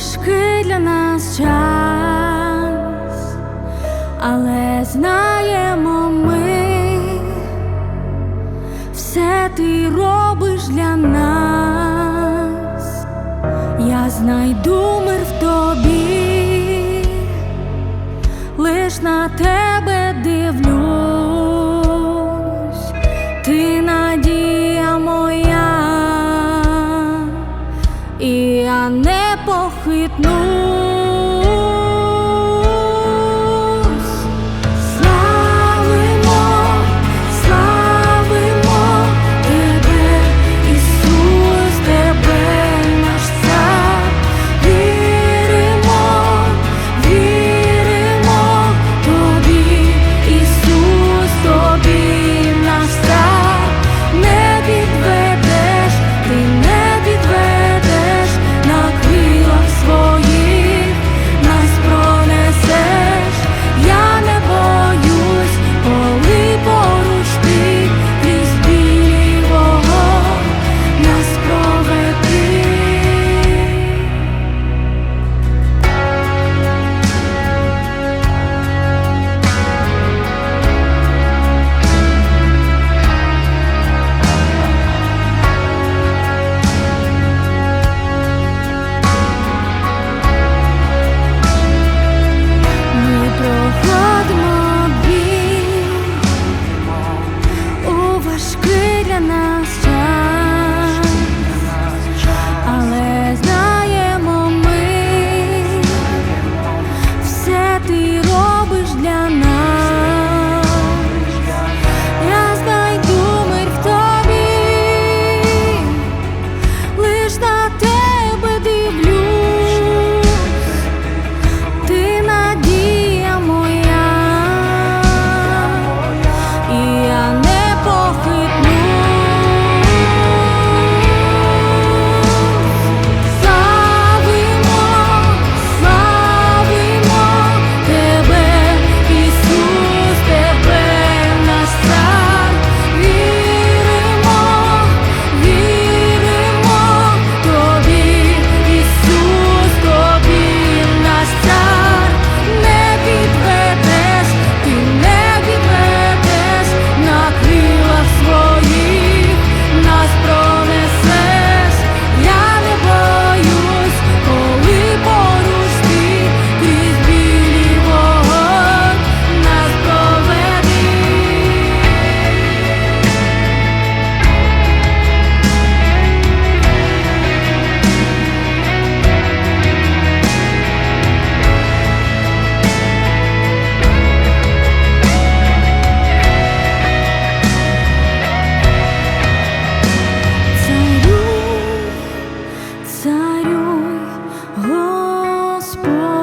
важкий для нас час, але знаємо ми, все ти робиш для нас. Aşk ile nas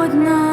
would not.